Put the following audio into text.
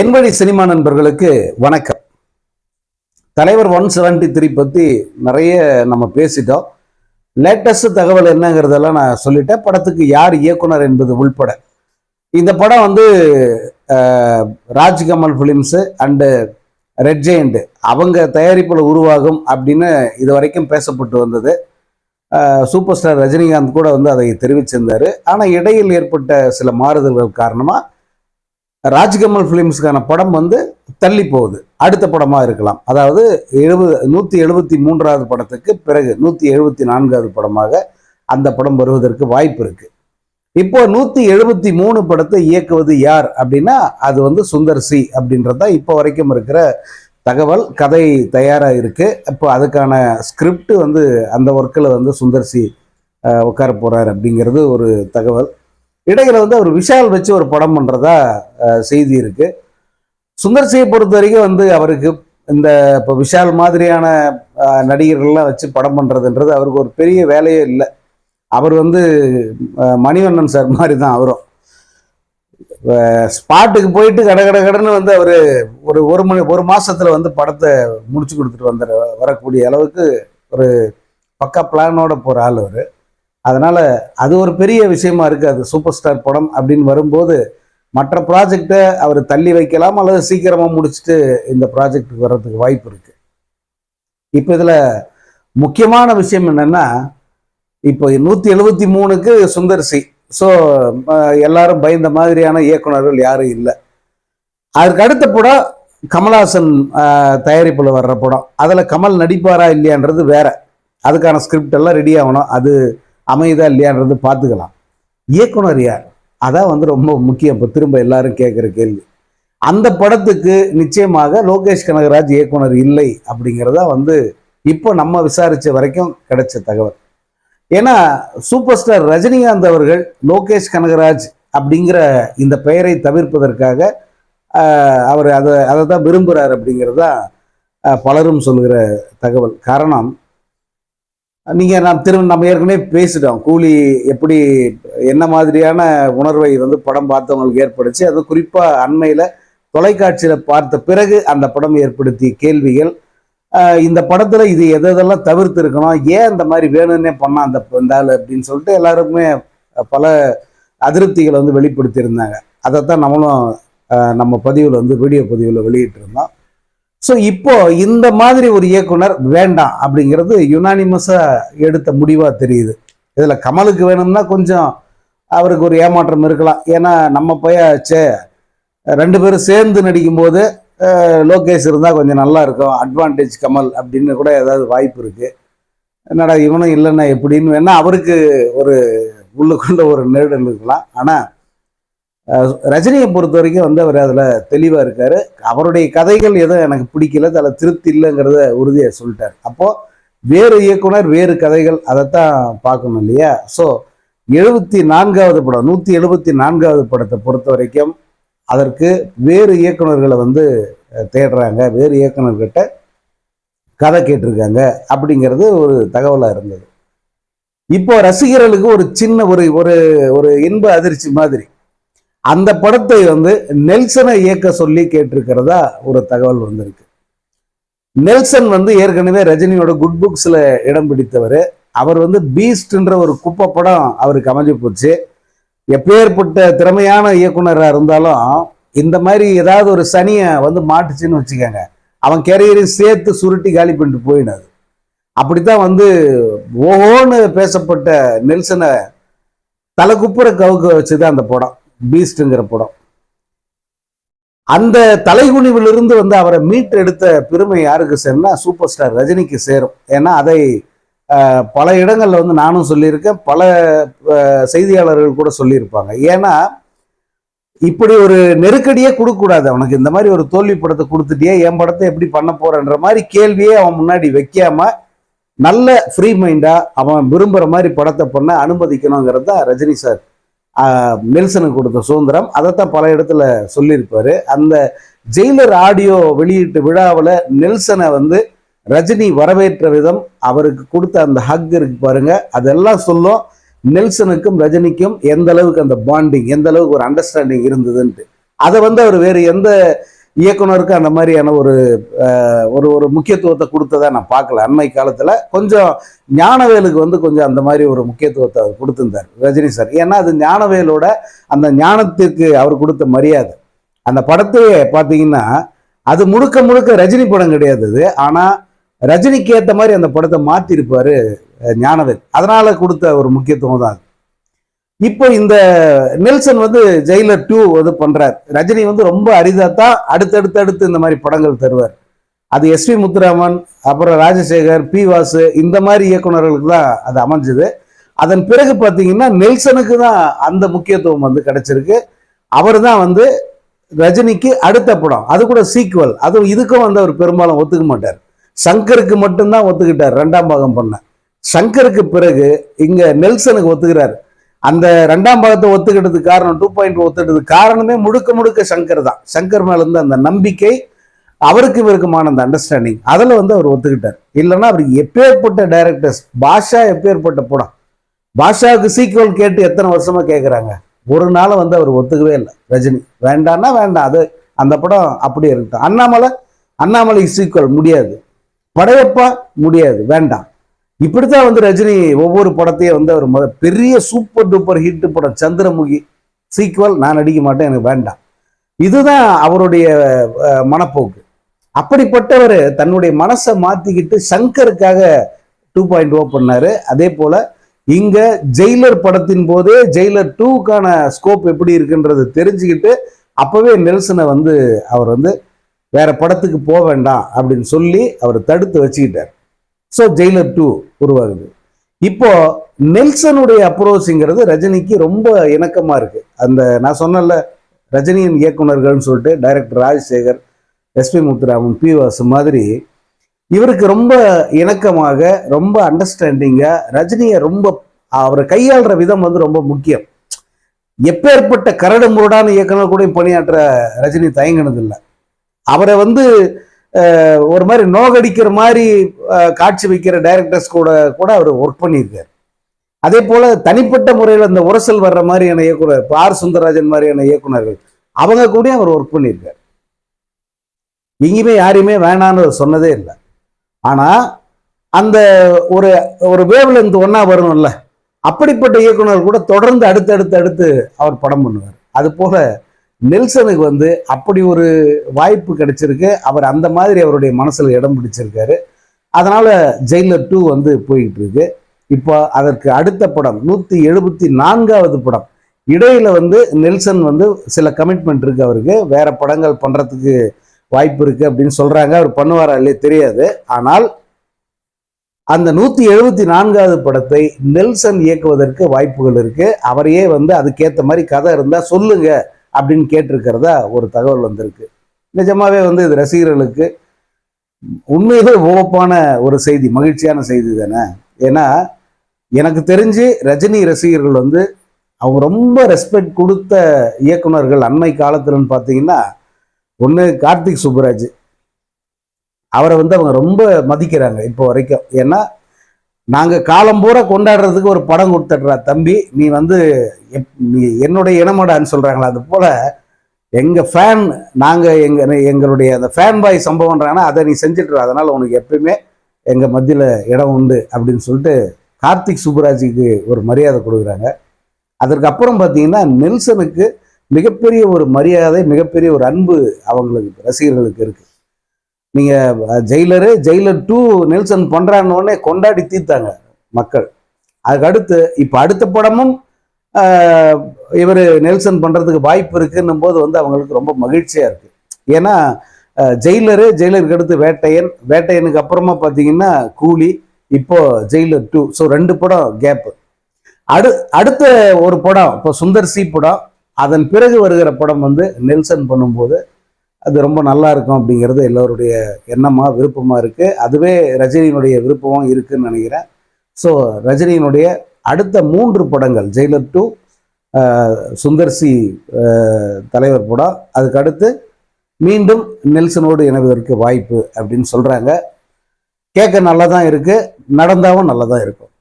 என்வழி cinema நண்பர்களுக்கு வணக்கம். தலைவர் ஒன் செவன்டி த்ரீ பற்றி நிறைய நம்ம பேசிட்டோம். லேட்டஸ்ட் தகவல் என்னங்கிறதெல்லாம் நான் சொல்லிட்டேன். படத்துக்கு யார் இயக்குனர் என்பது உள்பட. இந்த படம் வந்து Rajkamal films and Red Giant அவங்க தயாரிப்பில் உருவாகும் அப்படின்னு இது வரைக்கும் பேசப்பட்டு வந்தது. சூப்பர் ஸ்டார் ரஜினிகாந்த் கூட வந்து அதை தெரிவிச்சிருந்தார். ஆனால் இடையில் ஏற்பட்ட சில மாறுதல்கள் காரணமாக ராஜ்கமல் ஃபிலிம்ஸ்க்கான படம் வந்து தள்ளி போகுது அடுத்த படமாக இருக்கலாம். அதாவது எழுபது நூற்றி எழுபத்தி மூன்றாவது படத்துக்கு பிறகு நூற்றி எழுபத்தி நான்காவது படமாக அந்த படம் வருவதற்கு வாய்ப்பு இருக்கு. இப்போ நூற்றி எழுபத்தி மூணு படத்தை இயக்குவது யார் அப்படின்னா அது வந்து சுந்தர் சி அப்படின்றது தான் இப்போ வரைக்கும் இருக்கிற தகவல் கதை தயாராக இருக்கு. இப்போ அதுக்கான ஸ்கிரிப்ட் வந்து அந்த ஒர்க்கில் வந்து சுந்தர் சி உட்கார போகிறார் அப்படிங்கிறது ஒரு தகவல். இடையில வந்து அவர் விஷால் வச்சு ஒரு படம் பண்றதா செய்தி இருக்கு. சுந்தர் சிங்கை பொறுத்த வரைக்கும் வந்து அவருக்கு இந்த இப்போ விஷால் மாதிரியான நடிகர்கள்லாம் வச்சு படம் பண்றதுன்றது அவருக்கு ஒரு பெரிய வேலையே இல்லை. அவர் வந்து மணிவண்ணன் சார் மாதிரி தான் அவரும் ஸ்பாட்டுக்கு போயிட்டு கட கட கடன்னு வந்து அவர் ஒரு ஒரு மணி ஒரு மாசத்துல வந்து படத்தை முடிச்சு கொடுத்துட்டு வந்துட வரக்கூடிய அளவுக்கு ஒரு பக்கா பிளானோட போற ஆள் அவர். அதனால் அது ஒரு பெரிய விஷயமா இருக்குது அது சூப்பர் ஸ்டார் படம் அப்படின்னு வரும்போது மற்ற ப்ராஜெக்டை அவர் தள்ளி வைக்கலாம் அல்லது சீக்கிரமாக முடிச்சுட்டு இந்த ப்ராஜெக்ட்டுக்கு வர்றதுக்கு வாய்ப்பு இருக்குது இப்போ இதில் முக்கியமான விஷயம் என்னென்னா இப்போ நூற்றி எழுபத்தி மூணுக்கு சுந்தர் சி. ஸோ எல்லாரும் பயந்த மாதிரியான இயக்குனர்கள் யாரும் இல்லை. அதுக்கு அடுத்த படம் கமல்ஹாசன் தயாரிப்பில் வர்ற படம். அதில் கமல் நடிப்பாரா இல்லையான்றது வேற. அதுக்கான ஸ்கிரிப்ட் எல்லாம் ரெடி ஆகணும். அது அமையுதா இல்லையான்றது பார்த்துக்கலாம். இயக்குனர் யார்? அதான் வந்து ரொம்ப முக்கியம். இப்போ திரும்ப எல்லாரும் கேட்குற கேள்வி. அந்த படத்துக்கு நிச்சயமாக லோகேஷ் கனகராஜ் இயக்குனர் இல்லை அப்படிங்கிறதா வந்து இப்போ நம்ம விசாரித்த வரைக்கும் கிடைச்ச தகவல். ஏன்னா சூப்பர் ஸ்டார் ரஜினிகாந்த் அவர்கள் லோகேஷ் கனகராஜ் அப்படிங்கிற இந்த பெயரை தவிர்ப்பதற்காக அவர் அதை அதை தான் விரும்புகிறார் அப்படிங்கிறது தான் பலரும் சொல்கிற தகவல். காரணம் நீங்கள் நாம் திரும்ப நம்ம ஏற்கனவே பேசிட்டோம். கூலி எப்படி என்ன மாதிரியான உணர்வை வந்து படம் பார்த்தவங்களுக்கு ஏற்படுச்சு. அது குறிப்பாக அண்மையில் தொலைக்காட்சியில் பார்த்த பிறகு அந்த படம் ஏற்படுத்திய கேள்விகள். இந்த படத்தில் இது எது எதெல்லாம் தவிர்த்து இருக்கணும் ஏன் இந்த மாதிரி வேணும்னே பண்ணால் அந்த இந்த ஆள் அப்படின்னு சொல்லிட்டு எல்லாருக்குமே பல அதிருப்திகளை வந்து வெளிப்படுத்தியிருந்தாங்க. அதைத்தான் நம்மளும் நம்ம பதிவில் வந்து வீடியோ பதிவில் வெளியிட்டிருந்தோம். ஸோ இப்போ இந்த மாதிரி ஒரு இயக்குனர் வேண்டாம் அப்படிங்கிறது யுனானிமஸாக எடுத்த முடிவாக தெரியுது. இதில் கமலுக்கு வேணும்னா கொஞ்சம் அவருக்கு ஒரு ஏமாற்றம் இருக்கலாம். ஏன்னா நம்ம பையாச்சே ரெண்டு பேரும் சேர்ந்து நடிக்கும்போது லோகேஷ் இருந்தால் கொஞ்சம் நல்லா இருக்கும். அட்வான்டேஜ் கமல் அப்படின்னு கூட ஏதாவது வாய்ப்பு இருக்கு. என்னடா இவனும் இல்லைன்னா எப்படின்னு வேணா அவருக்கு ஒரு உள்ளுக்குள்ள ஒரு நெருடல் இருக்கலாம். ஆனால் ரஜினியை பொறுத்த வரைக்கும் வந்து அவர் அதில் தெளிவாக இருக்கார். அவருடைய கதைகள் எதுவும் எனக்கு பிடிக்கல. அதில் திருப்தி இல்லைங்கிறத உறுதியாக சொல்லிட்டார். அப்போது வேறு இயக்குனர் வேறு கதைகள் அதைத்தான் பார்க்கணும் இல்லையா? ஸோ எழுபத்தி நான்காவது படம் நூற்றி எழுபத்தி நான்காவது படத்தை பொறுத்த வரைக்கும் அதற்கு வேறு இயக்குனர்களை வந்து தேடுறாங்க. வேறு இயக்குனர்கிட்ட கதை கேட்டிருக்காங்க. அப்படிங்கிறது ஒரு தகவலாக இருந்தது. இப்போ ரசிகர்களுக்கு ஒரு சின்ன ஒரு ஒரு ஒரு இன்ப அதிர்ச்சி மாதிரி. அந்த படத்தை வந்து நெல்சனை இயக்க சொல்லி கேட்டிருக்கிறதா ஒரு தகவல் வந்திருக்கு. நெல்சன் வந்து ஏற்கனவே ரஜினியோட குட் புக்ஸில் இடம் பிடித்தவர். அவர் வந்து பீஸ்ட்ன்ற ஒரு குப்பை படம் அவருக்கு அமைஞ்சு போச்சு. எப்பேற்பட்ட திறமையான இயக்குனராக இருந்தாலும் இந்த மாதிரி ஏதாவது ஒரு சனியை வந்து மாட்டுச்சுன்னு வச்சுக்கோங்க. அவன் கேரியரையும் சேர்த்து சுருட்டி காலி பண்ணிட்டு போயிடாது அப்படித்தான் வந்து ஓஹோன்னு பேசப்பட்ட நெல்சனை தலை குப்புற கவுக்க வச்சுதான் அந்த படம். பீஸ்ட்ங்கிற படம். அந்த தலைகுனிவிலிருந்து வந்து அவரை மீட் எடுத்த பெருமை யாருக்கு சேரும்னா சூப்பர் ஸ்டார் ரஜினிக்கு சேரும். ஏன்னா அதை பல இடங்கள்ல வந்து நானும் சொல்லியிருக்கேன். பல செய்தியாளர்கள் கூட சொல்லியிருப்பாங்க. ஏன்னா இப்படி ஒரு நெருக்கடியே கொடுக்கக்கூடாது அவனுக்கு. இந்த மாதிரி ஒரு தோல்வி படத்தை கொடுத்துட்டியே என் படத்தை எப்படி பண்ண போறன்ற மாதிரி கேள்வியே அவன் முன்னாடி வைக்காம நல்ல ஃப்ரீ மைண்டா அவன் விரும்புற மாதிரி படத்தை பண்ண அனுமதிக்கணுங்கிறது தான் ரஜினி சார் நெல்சனுக்கு கொடுத்த சுதந்திரம். அதைத்தான் பல இடத்துல சொல்லியிருப்பாரு. அந்த ஜெயிலர் ஆடியோ வெளியீட்டு விழாவில் நெல்சனை வந்து ரஜினி வரவேற்ற விதம் அவருக்கு கொடுத்த அந்த ஹக் இருக்கு பாருங்க. அதெல்லாம் சொல்லும் நெல்சனுக்கும் ரஜினிக்கும் எந்த அளவுக்கு அந்த பாண்டிங் எந்த அளவுக்கு ஒரு அண்டர்ஸ்டாண்டிங் இருந்ததுன்ட்டு. அதை வந்து அவர் வேறு எந்த இயக்குனருக்கு அந்த மாதிரியான ஒரு ஒரு ஒரு முக்கியத்துவத்தை கொடுத்ததா நான் பார்க்கல. அண்மை காலத்தில் கொஞ்சம் ஞானவேலுக்கு வந்து கொஞ்சம் அந்த மாதிரி ஒரு முக்கியத்துவத்தை அவர் கொடுத்துருந்தார் ரஜினி சார். ஏன்னா அது ஞானவேலோட அந்த ஞானத்திற்கு அவர் கொடுத்த மரியாதை. அந்த படத்தையே பார்த்தீங்கன்னா அது முழுக்க முழுக்க ரஜினி படம் கிடையாது அது. ஆனால் ரஜினிக்கு ஏற்ற மாதிரி அந்த படத்தை மாற்றிருப்பார் ஞானவேல். அதனால் கொடுத்த ஒரு முக்கியத்துவம் தான் அது. இப்போ இந்த நெல்சன் வந்து ஜெயிலர் டூ வந்து பண்றார். ரஜினி வந்து ரொம்ப அரிதா தான் அடுத்தடுத்து அடுத்து இந்த மாதிரி படங்கள் தருவார். அது எஸ் வி முத்துராமன் அப்புறம் ராஜசேகர் பி வாசு இந்த மாதிரி இயக்குனர்களுக்கு தான் அது அமைஞ்சது. அதன் பிறகு பார்த்தீங்கன்னா நெல்சனுக்கு தான் அந்த முக்கியத்துவம் வந்து கிடைச்சிருக்கு. அவர் தான் வந்து ரஜினிக்கு அடுத்த படம். அது கூட சீக்குவல் அதுவும் இதுக்கும் வந்து அவர் பெரும்பாலும் ஒத்துக்க மாட்டார். சங்கருக்கு மட்டும்தான் ஒத்துக்கிட்டார் ரெண்டாம் பாகம் பண்ண. சங்கருக்கு பிறகு இங்க நெல்சனுக்கு ஒத்துக்கிறார். அந்த ரெண்டாம் பாகத்தை ஒத்துக்கிட்டதுக்கு காரணம் டூ பாயிண்ட் ஒத்துக்கிட்டதுக்கு காரணமே முழுக்க முழுக்க சங்கர் தான். சங்கர் மேலேருந்து அந்த நம்பிக்கை அவருக்கு இவருக்குமான அந்த அண்டர்ஸ்டாண்டிங் அதில் வந்து அவர் ஒத்துக்கிட்டார். இல்லைன்னா அவர் எப்பேற்பட்ட டைரக்டர்ஸ் பாஷா எப்பேற்பட்ட படம்? பாஷாவுக்கு சீக்குவல் கேட்டு எத்தனை வருஷமாக கேட்குறாங்க ஒரு நாளும் வந்து அவர் ஒத்துக்கவே இல்லை. ரஜினி வேண்டான்னா வேண்டாம். அது அந்த படம் அப்படியே இருக்கட்டும். அண்ணாமலை அண்ணாமலை சீக்குவல் முடியாது. படையப்பா முடியாது. வேண்டாம். இப்படித்தான் வந்து ரஜினி ஒவ்வொரு படத்தையும் வந்து அவர் முத பெரிய சூப்பர் டூப்பர் ஹிட் படம் சந்திரமுகி சீக்குவல் நான் நடிக்க மாட்டேன் எனக்கு வேண்டாம். இதுதான் அவருடைய மனப்போக்கு. அப்படிப்பட்டவர் தன்னுடைய மனசை மாத்திக்கிட்டு சங்கருக்காக டூ பாயிண்ட் ஓ பண்ணாரு. அதே போல இங்க ஜெயிலர் படத்தின் போதே ஜெயிலர் டூக்கான ஸ்கோப் எப்படி இருக்குன்றது தெரிஞ்சுக்கிட்டு அப்பவே நெல்சனை வந்து அவர் வந்து வேற படத்துக்கு போக வேண்டாம் அப்படின்னு சொல்லி அவர் தடுத்து வச்சுக்கிட்டார். ஸோ ஜெயிலர் டூ உருவாகுது. இப்போ நெல்சனுடைய அப்ரோச்சுங்கிறது ரஜினிக்கு ரொம்ப இணக்கமா இருக்கு. அந்த நான் சொன்னல ரஜினியின் இயக்குனர்கள்னு சொல்லிட்டு director Rajasekhar SP Muthuraman P Vasu மாதிரி இவருக்கு ரொம்ப இணக்கமாக ரொம்ப அண்டர்ஸ்டாண்டிங்காக ரஜினியை ரொம்ப அவரை கையாளுற விதம் வந்து ரொம்ப முக்கியம். எப்பேற்பட்ட கரடு முரடான இயக்குனர் கூட பணியாற்ற ரஜினி தயங்கினதில்லை. அவரை வந்து ஒரு மாதிரி நோகடிக்கிற மாதிரி காட்சி வைக்கிற டைரக்டர்ஸ் கூட கூட அவர் ஒர்க் பண்ணியிருக்காரு. அதே போல தனிப்பட்ட முறையில் அந்த உரசல் வர்ற மாதிரியான இயக்குனர் இப்போ ஆர் சுந்தரராஜன் மாதிரியான இயக்குனர்கள் அவங்க கூட அவர் ஒர்க் பண்ணியிருக்காரு. எங்கேயுமே யாரையுமே வேணான்னு அவர் சொன்னதே இல்லை. ஆனால் அந்த ஒரு ஒரு வேவ்ல இருந்து வரும்ல வரணும்ல அப்படிப்பட்ட இயக்குனர் கூட தொடர்ந்து அடுத்து அடுத்து அவர் படம் பண்ணுவார். அது போல நெல்சனுக்கு வந்து அப்படி ஒரு வாய்ப்பு கிடைச்சிருக்கு. அவர் அந்த மாதிரி அவருடைய மனசில் இடம் பிடிச்சிருக்காரு. அதனால் ஜெயிலர் டூ வந்து போய்கிட்டு இருக்கு இப்போ அதற்கு அடுத்த படம் நூற்றி எழுபத்தி நான்காவது படம். இடையில வந்து நெல்சன் வந்து சில கமிட்மெண்ட் இருக்கு அவருக்கு. வேற படங்கள் பண்ணுறதுக்கு வாய்ப்பு இருக்கு அப்படின்னு சொல்றாங்க. அவர் பண்ணுவாரா இல்லையே தெரியாது. ஆனால் அந்த நூத்தி எழுபத்தி நான்காவது படத்தை நெல்சன் இயக்குவதற்கு வாய்ப்புகள் இருக்கு. அவரையே வந்து அதுக்கேற்ற மாதிரி கதை இருந்தா சொல்லுங்க. அப்படின்னு கேட்டிருக்கிறதா ஒரு தகவல் வந்திருக்கு. நிஜமாவே வந்து இது ரசிகர்களுக்கு உண்மையிலே ஓப்பான ஒரு செய்தி மகிழ்ச்சியான செய்தி தானே. ஏன்னா எனக்கு தெரிஞ்சு ரஜினி ரசிகர்கள் வந்து அவங்க ரொம்ப ரெஸ்பெக்ட் கொடுத்த இயக்குனர்கள் அண்மை காலத்துலன்னு பார்த்தீங்கன்னா ஒன்று கார்த்திக் சுப்புராஜ். அவரை வந்து அவங்க ரொம்ப மதிக்கிறாங்க இப்போ வரைக்கும். ஏன்னா நாங்கள் காலம் பூரா கொண்டாடுறதுக்கு ஒரு படம் கொடுத்துட்றா தம்பி. நீ வந்து எப்- நீ என்னுடைய இனமடான்னு சொல்கிறாங்களா அது போல் எங்கள் ஃபேன் நாங்கள் எங்கள் எங்களுடைய அந்த ஃபேன் பாய் சம்பவம்ன்றாங்கன்னா அதை நீ செஞ்சுட்டு அதனால் உனக்கு எப்பயுமே எங்கள் மத்தியில் இடம் உண்டு அப்படின்னு சொல்லிட்டு கார்த்திக் சுப்புராஜுக்கு ஒரு மரியாதை கொடுக்குறாங்க. அதற்கு அப்புறம் பார்த்தீங்கன்னா நெல்சனுக்கு மிகப்பெரிய ஒரு மரியாதை மிகப்பெரிய ஒரு அன்பு அவங்களுக்கு ரசிகர்களுக்கு இருக்குது நீங்க ஜெயிலரு ஜெயிலர் டூ நெல்சன் பண்றான்னு கொண்டாடி தீர்த்தாங்க மக்கள். அதுக்கு அடுத்து இப்போ அடுத்த படமும் இவர் நெல்சன் பண்ணுறதுக்கு வாய்ப்பு இருக்குன்னும் போது வந்து அவங்களுக்கு ரொம்ப மகிழ்ச்சியாக இருக்குது ஏன்னா ஜெயிலரு ஜெயிலருக்கு அடுத்து வேட்டையன். வேட்டையனுக்கு அப்புறமா பார்த்தீங்கன்னா கூலி இப்போ ஜெயிலர் டூ ஸோ ரெண்டு படம் கேப்பு அடு அடுத்த ஒரு படம் இப்போ சுந்தர் சி படம் அதன் பிறகு வருகிற படம் வந்து நெல்சன் பண்ணும்போது அது ரொம்ப நல்லா இருக்கும் அப்படிங்கிறது எல்லோருடைய எண்ணமாக விருப்பமாக இருக்குது அதுவே ரஜினியினுடைய விருப்பமும் இருக்குன்னு நினைக்கிறேன். ஸோ ரஜினியினுடைய அடுத்த மூன்று படங்கள் ஜெயிலர் டூ சுந்தர் சி தலைவர் படம். அதுக்கு அடுத்து மீண்டும் நெல்சனோடு இணைவதற்கு வாய்ப்பு அப்படின்னு சொல்கிறாங்க கேட்க நல்லா தான் இருக்குது நடந்தாவும் நல்லா தான் இருக்கும்.